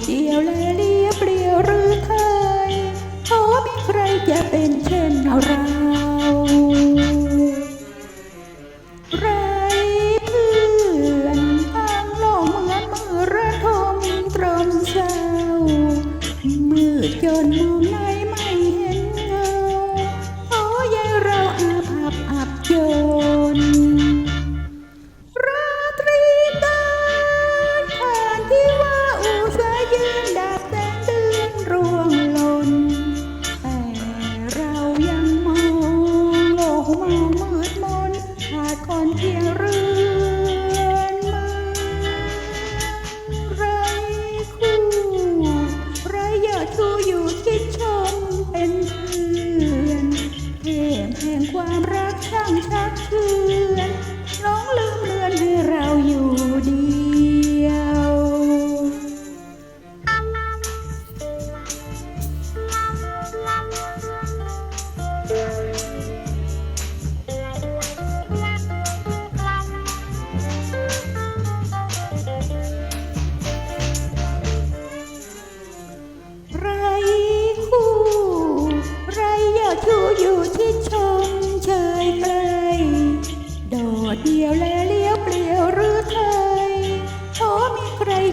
ดเดียวและเลียเปลี่ยวหรือไทยขอมีใครจะเป็นเช่นเราไรเพื่อนทางโลกเหมือนมือระทมตรมเศร้ามืดจนมุม เพียงร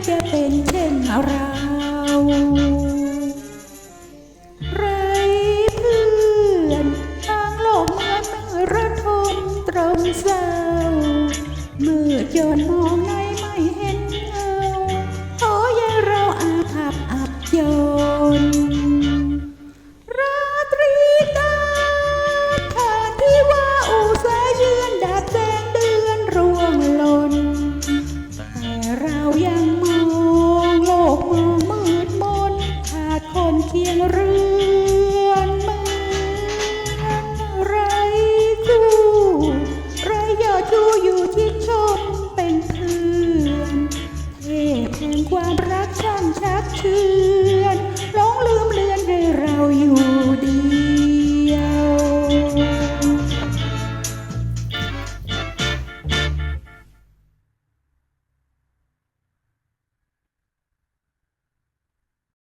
จะเป็นเช่นเราไรเพื่อนทางโลกมันระทมตรมเศร้ามืดจนมองในไม่เห็นเงาโอ้ยเราอาภัพอับจน